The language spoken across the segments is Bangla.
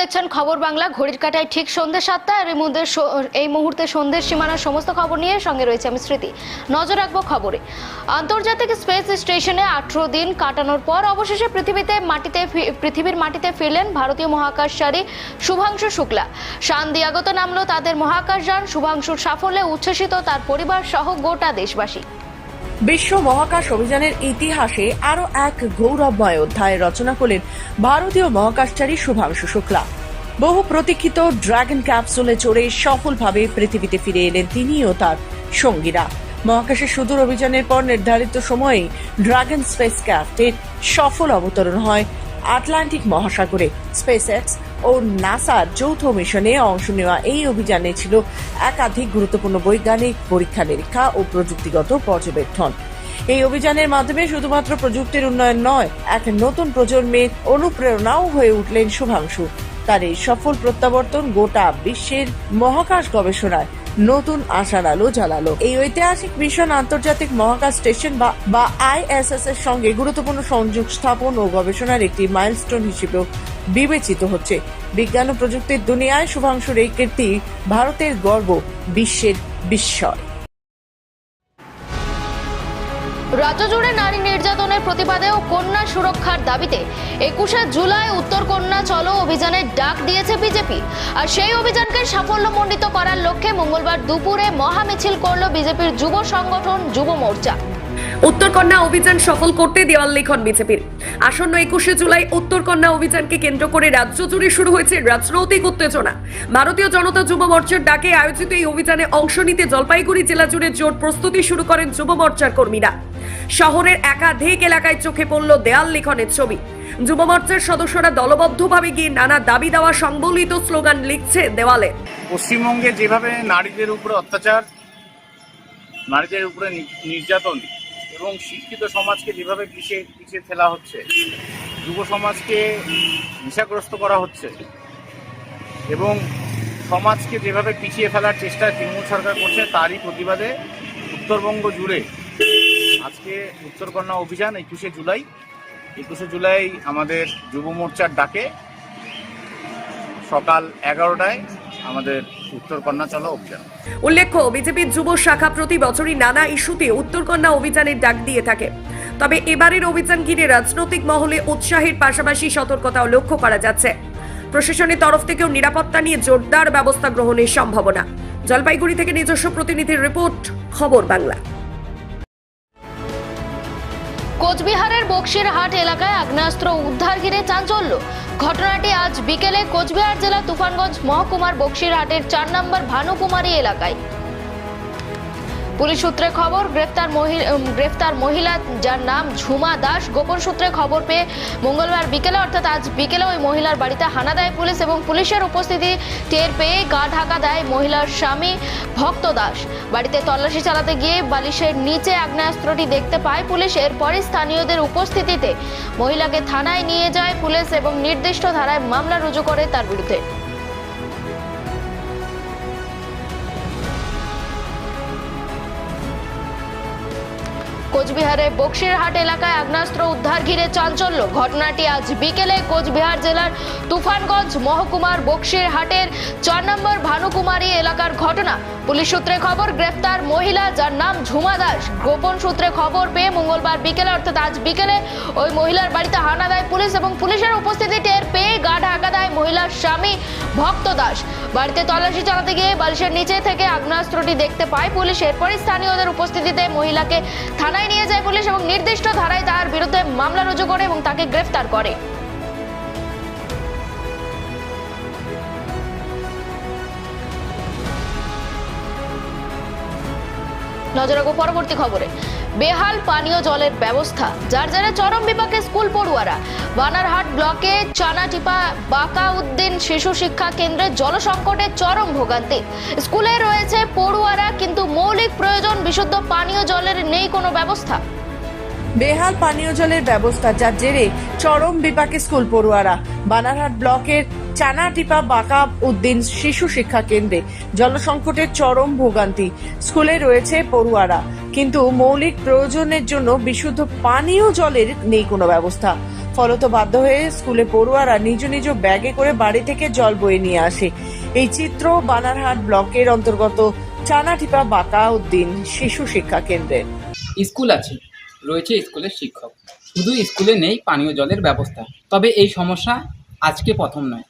দেখছেন খবর বাংলা। ঘড়ির কাটায় ঠিক সন্ধ্যে সাতটা, আর এই মুহূর্তে এই মুহূর্তে সন্ধ্যের সীমানার সমস্ত খবর নিয়ে সঙ্গে রয়েছে আমি স্মৃতি। নজর রাখব খবরে। আন্তর্জাতিক স্পেস স্টেশনে আঠেরো দিন কাটানোর পর অবশেষে পৃথিবীতে মাটিতে পৃথিবীর মাটিতে ফিরলেন ভারতীয় মহাকাশচারী শুভাংশু শুক্লা। শান দিয়াগত নামলো তাদের মহাকাশযান। শুভাংশুর সাফল্যে উচ্ছ্বসিত তার পরিবার সহ গোটা দেশবাসী। বিশ্ব মহাকাশ অভিযানের ইতিহাসে আরও এক গৌরবময় অধ্যায় রচনা করলেন ভারতীয় মহাকাশচারী শুভাংশু শুক্লা। বহু প্রতীক্ষিত ড্রাগন ক্যাপসুলে চড়ে সফলভাবে পৃথিবীতে ফিরে এলেন তিনি ও তার সঙ্গীরা। মহাকাশের সুদূর অভিযানের পর নির্ধারিত সময়ে ড্রাগন স্পেস ক্রাফটের সফল অবতরণ হয় আটলান্টিক মহাসাগরে। স্পেস এক্স ও নাসার যৌথ মিশনে অংশ নেওয়া এই অভিযানে ছিল একাধিক গুরুত্বপূর্ণ বৈজ্ঞানিক পরীক্ষা নিরীক্ষা ও প্রযুক্তিগত পর্যবেক্ষণ। এই অভিযানের মাধ্যমে শুধুমাত্র প্রযুক্তির উন্নয়ন নয়, এক নতুন প্রজন্মের অনুপ্রেরণাও হয়ে উঠলেন শুভাংশু। তার এই সফল প্রত্যাবর্তন গোটা বিশ্বের মহাকাশ গবেষণায় নতুন আশার আলো জ্বালালো। এই ঐতিহাসিক মিশন আন্তর্জাতিক মহাকাশ স্টেশন বা আইএসএস এর সঙ্গে গুরুত্বপূর্ণ সংযোগ স্থাপন ও গবেষণার একটি মাইলস্টোন হিসেবেও বিবেচিত হচ্ছে। বিজ্ঞান ও প্রযুক্তির দুনিয়ায় শুভাংশুর এই কীর্তি ভারতের গর্ব, বিশ্বের বিস্ময়। রাজ্য জুড়ে নারী নির্যাতনের প্রতিবাদে ও কন্যা সুরক্ষার দাবিতে একুশে জুলাই উত্তর কন্যা চলো অভিযানের ডাক দিয়েছে বিজেপি। আর সেই অভিযানকে সাফল্যমণ্ডিত করার লক্ষ্যে মঙ্গলবার দুপুরে মহামিছিল করল বিজেপির যুব সংগঠন যুব মোর্চা। উত্তরকন্যা অভিযান সফল করতে দেওয়াল লিখন বিজেপির। আসন্ন একুশে জুলাই উত্তরকন্যা অভিযানকে কেন্দ্র করে রাজ্য জুড়ে শুরু হয়েছে রাজনৈতিক উত্তেজনা। ভারতীয় জনতা যুব মোর্চার ডাকে আয়োজিত এই অভিযানে অংশ নিতে জলপাইগুড়ি জেলা জুড়ে জোর প্রস্তুতি শুরু করেন যুব মোর্চার কর্মীরা। শহরের একাধিক এলাকায় চোখে পড়ল দেয়াল লিখনের ছবি। যুব মোর্চার সদস্যরা দলবদ্ধভাবে গিয়ে নানা দাবি দেওয়া সংবলিত স্লোগান লিখছে দেওয়ালে। পশ্চিমবঙ্গে যেভাবে নারীদের উপরে অত্যাচার, নারীদের উপরে নির্যাতন এবং শিক্ষিত সমাজকে যেভাবে পিছিয়ে পিছিয়ে ফেলা হচ্ছে, যুব সমাজকে নেশাগ্রস্ত করা হচ্ছে, এবং সমাজকে যেভাবে পিছিয়ে ফেলার চেষ্টা তৃণমূল সরকার করছে, তারই প্রতিবাদে উত্তরবঙ্গ জুড়ে আজকে উত্তরকন্যা অভিযান একুশে জুলাই। একুশে জুলাই আমাদের যুব মোর্চার ডাকে সকাল এগারোটায়। আমাদের উত্তরকন্যা চলো অভিযান। উল্লেখ্য বিজেপির যুব শাখা প্রতি বছরই নানা ইস্যুতে উত্তরকন্যা অভিযানের ডাক দিয়ে থাকে। তবে এবারের অভিযান ঘিরে রাজনৈতিক মহলে উৎসাহের পাশাপাশি সতর্কতাও লক্ষ্য করা যাচ্ছে। প্রশাসনের তরফ থেকেও নিরাপত্তা নিয়ে জোরদার ব্যবস্থা গ্রহণের সম্ভাবনা। জলপাইগুড়ি থেকে নিজস্ব প্রতিনিধির রিপোর্ট, খবর বাংলা। কোচবিহারের বক্সিরহাট এলাকায় আগ্নেয়াস্ত্র উদ্ধার ঘিরে চাঞ্চল্য। ঘটনাটি আজ বিকেলে কোচবিহার জেলা তুফানগঞ্জ মহকুমার বক্সিরহাটের চার নম্বর ভানুকুমারী এলাকায়। পুলিশ সূত্রে খবর, গ্রেফতার গ্রেফতার মহিলা যার নাম ঝুমা দাস। গোপন সূত্রে খবর পেয়ে মঙ্গলবার বিকেলে, অর্থাৎ আজ বিকেলে ওই মহিলার বাড়িতে হানা দেয় পুলিশ এবং পুলিশের উপস্থিতি টের পেয়ে গা ঢাকা দেয় মহিলার স্বামী ভক্ত দাস। বাড়িতে তল্লাশি চালাতে গিয়ে বালিশের নিচে আগ্নেয়াস্ত্রটি দেখতে পায় পুলিশ। এরপরই স্থানীয়দের উপস্থিতিতে মহিলাকে থানায় নিয়ে যায় পুলিশ এবং নির্দিষ্ট ধারায় মামলা রুজু করে তার বিরুদ্ধে। কোচবিহারের বক্সিরহাট এলাকায় আগ্নেয়াস্ত্র উদ্ধার ঘিরে চাঞ্চল্য। ঘটনাটি আজ বিকেলে কোচবিহার জেলার তুফানগঞ্জ মহকুমার বক্সিরহাটের চার নম্বর ভানুকুমারী এলাকার ঘটনা। পুলিশ সূত্রে খবর গ্রেফতার মহিলা যার নাম ঝুমা দাস। গোপন সূত্রে খবর পেয়ে মঙ্গলবার বিকেলে, অর্থাৎ আজ বিকেলে, ওই মহিলার বাড়িতে হানা দেয় পুলিশ এবং পুলিশের উপস্থিতি টের পেয়ে গা ঢাকা দেয় মহিলার স্বামী ভক্ত দাস। বাড়িতে তল্লাশি চালাতে গিয়ে বালিশের নিচে থেকে আগ্নেয়াস্ত্রটি দেখতে পায় পুলিশ। এরপরই স্থানীয়দের উপস্থিতিতে মহিলাকে থানায় নিয়ে যায় পুলিশ এবং নির্দিষ্ট ধারায় তার বিরুদ্ধে মামলা রুজু করে এবং তাকে গ্রেফতার করে। নজর রাখব পরবর্তী খবরে। বেহাল পানীয় জলের ব্যবস্থা। যার যারা চরম বিপাকে স্কুল পড়ুয়ারা। বানারহাট ব্লকে চানাটিপা বাকাউদ্দিন শিশু শিক্ষা কেন্দ্রে জলসংকটের চরম ভোগান্তি। স্কুলে রয়েছে পড়ুয়ারা, কিন্তু মৌলিক প্রয়োজন বিশুদ্ধ পানীয় জলের নেই কোনো ব্যবস্থা। বেহাল পানীয় জলের ব্যবস্থা, যার জেরে চরম বিপাকে স্কুল পড়ুয়ারা। বানারহাট ব্লকের চানাটিপা বাকা উদ্দিন শিশু শিক্ষা কেন্দ্রে জলসংকটের চরম ভোগান্তি। স্কুলে রয়েছে পড়ুয়ারা। কিন্তু মৌলিক প্রয়োজনের জন্য বিশুদ্ধ পানীয় জলের নেই কোনো ব্যবস্থা। ফলত বাধ্য হয়ে স্কুলে পড়ুয়ারা নিজ নিজ ব্যাগে করে বাড়ি থেকে জল বয়ে নিয়ে আসে। এই চিত্র বানারহাট ব্লকের অন্তর্গত চানাটিপা বাঁকা উদ্দিন শিশু শিক্ষা কেন্দ্রের স্কুল আছে। রয়েছে স্কুলের শিক্ষক। শুধু স্কুলে নেই পানীয় জলের ব্যবস্থা। তবে এই সমস্যা আজকে প্রথম নয়।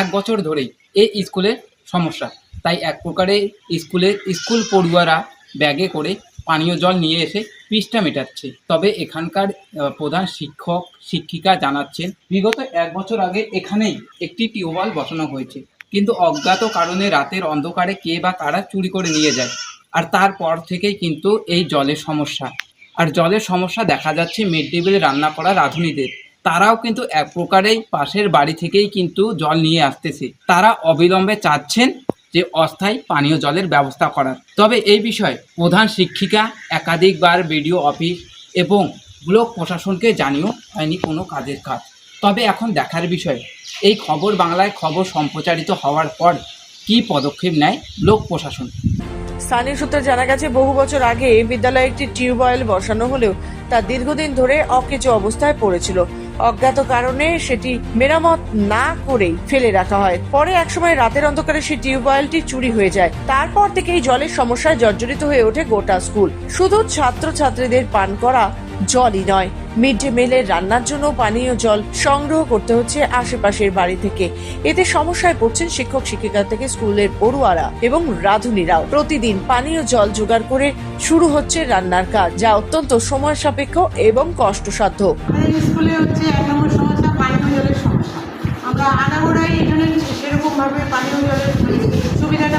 এক বছর ধরেই এই স্কুলের সমস্যা। তাই এক প্রকারে স্কুলের স্কুল পড়ুয়ারা ব্যাগে করে পানীয় জল নিয়ে এসে পৃষ্ঠা মেটাচ্ছে। তবে এখানকার প্রধান শিক্ষক, শিক্ষিকা জানাচ্ছেন, বিগত এক বছর আগে এখানেই একটি টিউবওয়েল বসানো হয়েছে। কিন্তু অজ্ঞাত কারণে রাতের অন্ধকারে কে বা কারা চুরি করে নিয়ে যায়। আর তারপর থেকেই কিন্তু এই জলের সমস্যা। আর জলের সমস্যা দেখা যাচ্ছে মিড ডে মিল রান্না করা রাঁধুনিদের তারাও কিন্তু এক প্রকারেই পাশের বাড়ি থেকেই কিন্তু জল নিয়ে আসতেছে। তারা অবিলম্বে চাচ্ছেন যে অস্থায়ী পানীয় জলের ব্যবস্থা করার। তবে এই বিষয়ে প্রধান শিক্ষিকা, একাধিকবার বিডিও অফিস এবং ব্লক প্রশাসনকে জানিয়েও হয়নি কোনো কাজের কাজ। তবে এখন দেখার বিষয়, এই খবর বাংলায় খবর সম্প্রচারিত হওয়ার পর কী পদক্ষেপ নেয় ব্লক প্রশাসন? স্থানীয় সূত্রে জানা গেছে, বহু বছর আগে বিদ্যালয়ে একটি টিউবওয়েল বসানো হলেও তা দীর্ঘদিন ধরে অকেজো অবস্থায় পড়েছিল। অজ্ঞাত কারণে সেটি মেরামত না করেই ফেলে রাখা হয়। পরে একসময় রাতের অন্ধকারে সেই টিউবওয়েলটি চুরি হয়ে যায়। তারপর থেকেই জলের সমস্যায় জর্জরিত হয়ে ওঠে গোটা স্কুল। শুধু ছাত্র ছাত্রীদের পান করা জলই নয়। মিড ডে মিলের রান্নার জন্য পানীয় জল সংগ্রহ করতে হচ্ছে আশেপাশের বাড়ি থেকে। এতে সমস্যায় পড়ছেন শিক্ষক, শিক্ষিকা থেকে স্কুলের পড়ুয়ারা এবং রাঁধুনিরাও। প্রতিদিন পানীয় জল জোগাড় করে শুরু হচ্ছে রান্নার কাজ, যা অত্যন্ত সময় সাপেক্ষ এবং কষ্টসাধ্য। স্কুলে সুবিধাটা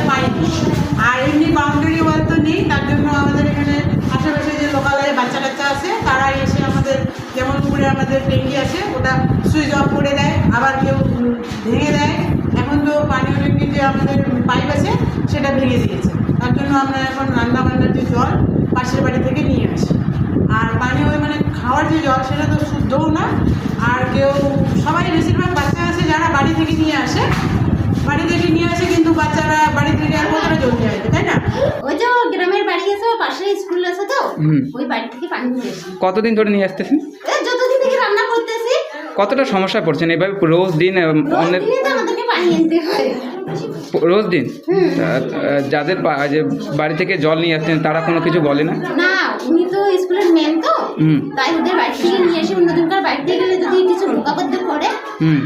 আর এমনি বাউন্ডারি ওয়াল তো নেই, তার আমাদের ট্যাঙ্কি আছে ওটা সুইচ অফ করে দেয় আবার কেউ ভেঙে দেয়। এখন তো পানীয় ট্যাঙ্কির যে আমাদের পাইপ আছে সেটা ভেঙে দিয়েছে। তার জন্য আমরা এখন রান্না বান্নার যে জল পাশের বাড়ি থেকে নিয়ে আসি। আর পানীয় মানে খাওয়ার যে জল সেটা তো শুদ্ধও না। আর কেউ সবাই বেশিরভাগ বাচ্চা আছে যারা বাড়ি থেকে নিয়ে আসে। বাড়ি থেকে নিয়ে আসে কিন্তু বাচ্চারা বাড়ি থেকে আর কতটা জল নিয়ে আসবে তাই না? ওই যে গ্রামের বাড়ি আছে পাশে স্কুল আছে তো? ওই বাড়ি থেকে পানি নিয়ে আসি। কতদিন ধরে নিয়ে আসতেছেন? কতটা সমস্যা পড়ছেন? এভাবে রোজ দিন অন্যের রোজ দিন? যাদের বাড়ি থেকে জল নিয়ে আসছেন তারা কোনো কিছু বলে না না উনি তো স্কুলের মেন তো হুম। তাই ওদের বাড়ি থেকে নিয়ে আসি অন্যদিনকার বাড়িতে গেলে যদি কিছু ঢোকাবাদ্য করে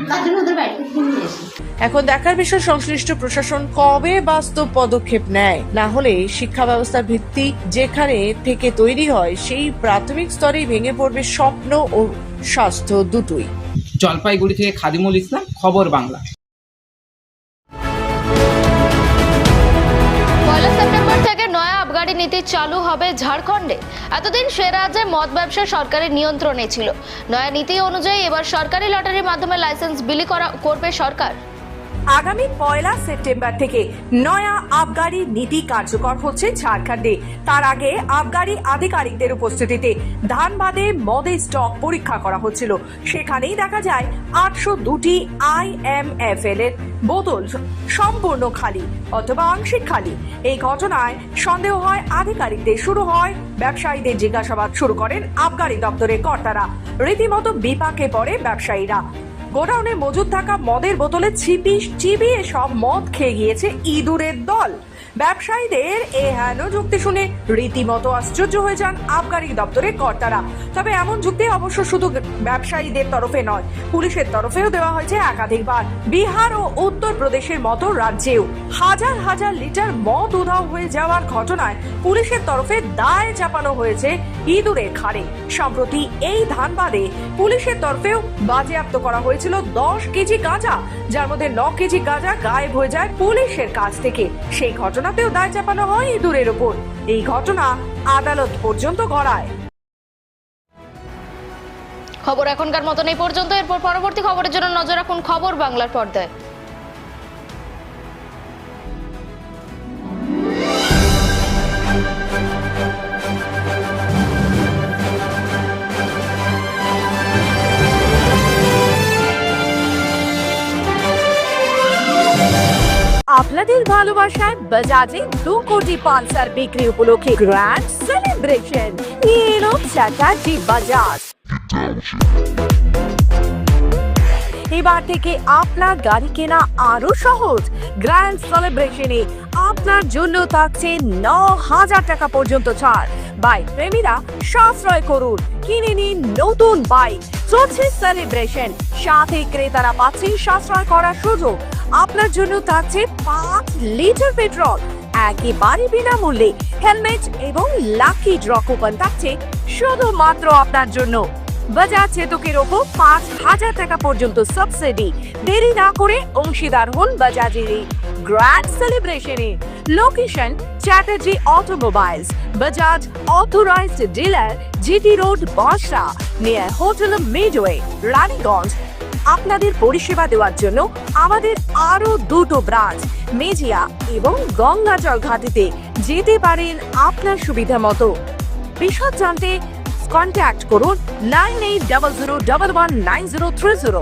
তার জন্য ওদের বাড়ি থেকে নিয়ে আসি এখন দেখার বিষয় সংশ্লিষ্ট প্রশাসন কবে বাস্তব পদক্ষেপ নেয়? না হলে শিক্ষা ব্যবস্থার ভিত্তি যেখানে থেকে তৈরি হয় সেই প্রাথমিক স্তরেই ভেঙে পড়বে স্বপ্ন ও স্বাস্থ্য দুটোই। জলপাইগুড়ি থেকে খাদিমুল ইসলাম খবর বাংলা। আবগারি নীতি চালু হবে ঝাড়খণ্ডে। এতদিন সে রাজ্যে মদ ব্যবসা সরকারের নিয়ন্ত্রণে ছিল। নয়া নীতি অনুযায়ী এবার সরকারি লটারির মাধ্যমে লাইসেন্স বিলি করা করবে সরকার। আগামী পয়লা সেপ্টেম্বর থেকে নয়া আবগারি নীতি কার্যকর হচ্ছে ঝাড়খণ্ডে। তার আগে আবগারি আধিকারিকদের উপস্থিতিতে ধানবাদে মদের স্টক পরীক্ষা করা হচ্ছিল। সেখানেই দেখা যায় আটশো দুটি আইএমএফএল এর বোতল সম্পূর্ণ খালি অথবা আংশিক খালি। এই ঘটনায় সন্দেহ হয় আধিকারিকদের শুরু হয়, ব্যবসায়ীদের জিজ্ঞাসাবাদ শুরু করেন আবগারি দপ্তরের কর্তারা। রীতিমতো বিপাকে পড়ে ব্যবসায়ীরা। গোডাউনে মজুদ থাকা মদের বোতলে ছিপি চিবিয়ে সব মদ খেয়ে গিয়েছে ইঁদুরের দল। ব্যবসায়ীদের এ হেন যুক্তি শুনে রীতিমতো আশ্চর্য হয়ে যান আবগারি দপ্তরের কর্তারা। তবে এমন যুক্তি অবশ্য শুধু ব্যবসায়ীদের তরফে নয়, পুলিশের তরফেও দেওয়া হয়েছে একাধিকবার। বিহার ও উত্তরপ্রদেশের মতো রাজ্যেও হাজার হাজার লিটার মদ উধাও হয়ে যাওয়ার ঘটনায় পুলিশের তরফে দায় চাপানো হয়েছে ইঁদুরের খাড়ে সম্প্রতি এই ধানবাদে পুলিশের তরফেও বাজেয়াপ্ত করা হয়েছিল দশ কেজি গাঁজা, যার মধ্যে ন কেজি গাঁজা গায়েব হয়ে যায় পুলিশের কাছ থেকে। সেই ঘটনাতেও দায় চাপানো হয় ইঁদুরের ওপর। এই ঘটনা আদালত পর্যন্ত গড়ায়। খবর এখনকার মতন এই পর্যন্ত। এরপর পরবর্তী খবরের জন্য নজর রাখুন খবর বাংলার পর্দায়। আপনাদের ভালোবাসায় বাজাজে দু কোটি পালসার বিক্রি উপলক্ষে গ্র্যান্ড সেলিব্রেশন নিয়ে এলো চ্যাটার্জি বাজাজ। এবার থেকে আপনার গাড়ি কেনা আরও সহজ। গ্র্যান্ড সেলিব্রেশনে আপনার জন্য থাকছে ন হাজার টাকা পর্যন্ত ছাড়। বাইক প্রেমীরা সাশ্রয় করুন। কিনে নিন নতুন বাইক চলছে সেলিব্রেশন সাথে ক্রেতারা পাচ্ছেন সাশ্রয় করার সুযোগ। আপনার জন্য থাকছে পাঁচ লিটার পেট্রোল। একেবারে বিনামূল্যে। হেলমেট এবং লাকি ড্র কুপন থাকছে শুধুমাত্র আপনার জন্য। বাজাজ চেতকের ওপর পাঁচ হাজার টাকা পর্যন্ত সাবসিডি দেরি না করে অংশীদার হন বাজাজের grand সেলিব্রেশনে location Chatterjee automobiles Bajaj authorised dealer GT road বাসা নিয়ার হোটেল মিডওয়ে রানীগঞ্জ আপনাদের পরিষেবা দেওয়ার জন্য আমাদের আরও দুটো ব্রাঞ্চ মেজিয়া এবং গঙ্গাজল ঘাটিতে যেতে পারেন আপনার সুবিধা মতো। বিশদ জানতে কন্ট্যাক্ট করুন nine eight double zero double one nine zero three zero